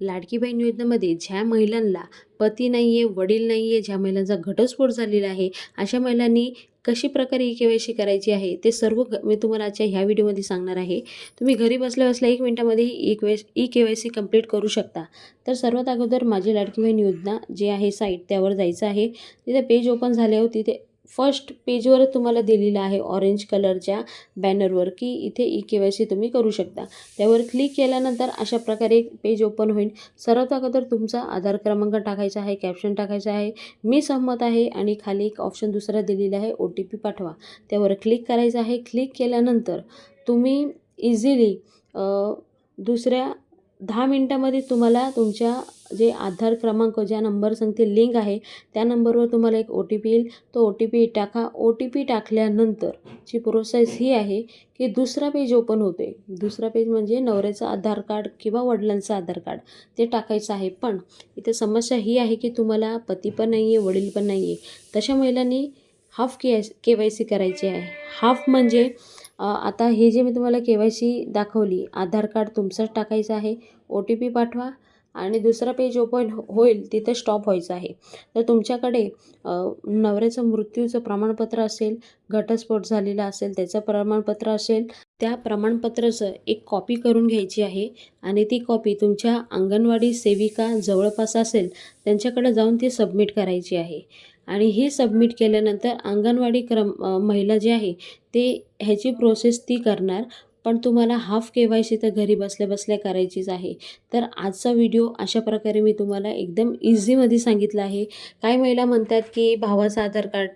लाडकी बहीण योजनेमध्ये ज्या महिलांना पती नाही आहे वडील नाही आहे ज्या महिलांचा घटस्फोट झालेला आहे अशा महिलांनी कशी प्रकारे ई के वाय सी करायची आहे ते सर्व मी तुम्हाला आजच्या ह्या व्हिडिओमध्ये सांगणार आहे. तुम्ही घरी बसल्या बसल्या एक मिनटामध्ये E K Y E K Y C complete करू शकता. तर सर्वात अगोदर माझी लाडकी बहीण योजना जे आहे साईट त्यावर जायचं आहे. तिथे पेज ओपन झाल्यावर तिथे फर्स्ट पेजवर तुम्हाला दिलेलं आहे ऑरेंज कलरच्या बॅनरवर की इथे ई के वाय सी तुम्ही करू शकता. त्यावर क्लिक केल्यानंतर अशा प्रकारे एक पेज ओपन होईल. सर्वात अगोदर तुमचा आधार क्रमांक टाकायचा आहे कॅप्शन टाकायचं आहे मी सहमत आहे आणि खाली एक ऑप्शन दुसरा दिलेला आहे ओ टी पी पाठवा. त्यावर क्लिक करायचं आहे. क्लिक केल्यानंतर तुम्ही इझिली दुसऱ्या दहा मिनटामध्ये तुम्हाला तुमच्या जे आधार क्रमांक ज्या नंबर सांगते लिंक आहे त्या नंबरवर तुम्हाला एक ओ टी पी येईल. तो ओ टी पी टाका. ओ टी पी टाकल्यानंतरची प्रोसेस ही आहे की दुसरा पेज ओपन होते दुसरा पेज म्हणजे नवऱ्याचं आधार कार्ड किंवा वडिलांचं आधार कार्ड. ते टाकायचं आहे. पण इथे समस्या ही आहे की तुम्हाला पती पण नाही आहे वडील पण नाही आहे तशा महिलांनी half K K Y C करायची आहे. हाफ म्हणजे आता हे जे मी तुम्हाला के वाय सी दाखवली आधार कार्ड तुमचंच टाकायचं आहे. ओ टी पी पाठवा. आणि दुसरा पेज ओपन होईल तिथे स्टॉप व्हायचं आहे. तर तुमच्याकडे नवऱ्याचं मृत्यूचं प्रमाणपत्र असेल घटस्फोट झालेला असेल त्याचं प्रमाणपत्र असेल त्या प्रमाणपत्राचं एक कॉपी करून घ्यायची आहे आणि ती कॉपी तुमच्या अंगणवाडी सेविका जवळपास असेल त्यांच्याकडे जाऊन ती सबमिट करायची आहे. आणि हे सबमिट केल्यानंतर अंगणवाडी क्रम महिला जी आहे ते ह्याची प्रोसेस ती करणार. पण तुम्हाला हाफ के वाय सी तर घरी बसल्या बसल्या करायचीच आहे. तर आजचा व्हिडिओ अशा प्रकारे मी तुम्हाला एकदम इझीमध्ये सांगितलं आहे. काही महिला म्हणतात की भावाचं आधार कार्ड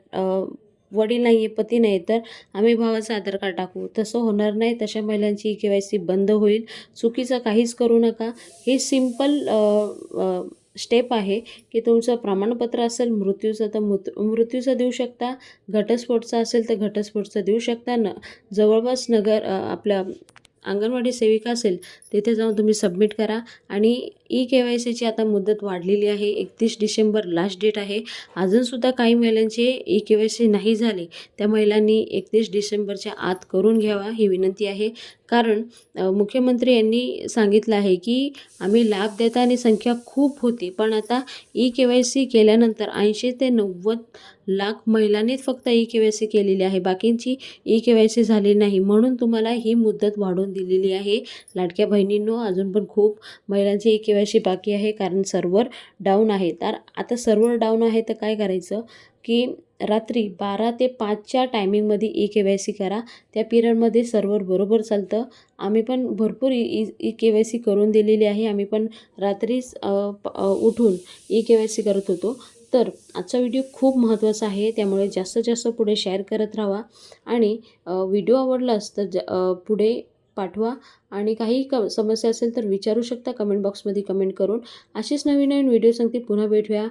वडील नाही आहे पती नाही तर आम्ही भावाचं आधार कार्ड टाकू. तसं होणार नाही. तशा महिलांची के वाय सी बंद होईल. चुकीचं काहीच करू नका. हे सिंपल स्टेप आहे की तुमचं प्रमाणपत्र असेल मृत्यूचं तर मृत मृत्यूचं देऊ शकता घटस्फोटचं असेल तर घटस्फोटचं देऊ शकता. न जवळपास नगर आपल्या अंगणवाडी सेविका असेल तिथे जाऊन तुम्ही सबमिट करा. आणि ई के वाय सीची आता मुदत वाढलेली आहे. एकतीस डिसेंबर लास्ट डेट आहे. अजूनसुद्धा काही महिलांचे ई के वाय सी नाही झाले. त्या महिलांनी एकतीस डिसेंबरच्या आत करून घ्यावा ही विनंती आहे. कारण मुख्यमंत्री यांनी सांगितलं आहे की आम्ही लाभ देताना संख्या खूप होती. पण आता ई के वाय सी केल्यानंतर ऐंशी ते नव्वद लाख महिलांनीच फक्त ई के वाय सी केलेली आहे. बाकींची ई के वाय सी झाली नाही. म्हणून तुम्हाला ही मुदत वाढवून दिलेली आहे. लाडक्या बहिणींनो अजून पण खूप महिलांची ई के ठेवायची बाकी आहे कारण सर्व्हर डाऊन आहे. तर आता सर्व्हर डाऊन आहे तर काय करायचं की रात्री बारा ते पाचच्या टायमिंगमध्ये ई के वाय सी करा. त्या पिरियडमध्ये सर्व्हर बरोबर चालतं. आम्ही पण भरपूर E E K Y C करून दिलेली आहे. आम्ही पण रात्रीच उठून ई के वाय सी करत होतो. तर आजचा व्हिडिओ खूप महत्त्वाचा आहे. त्यामुळे जास्तीत जास्त पुढे शेअर करत राहा. आणि व्हिडिओ आवडलाच तर ज पुढे पाठवा. आणि काही क समस्या असेल तर विचारू शकता कमेंट बॉक्समध्ये कमेंट करून. अशीच नवीन नवीन व्हिडिओ सांगते. पुन्हा भेटूया.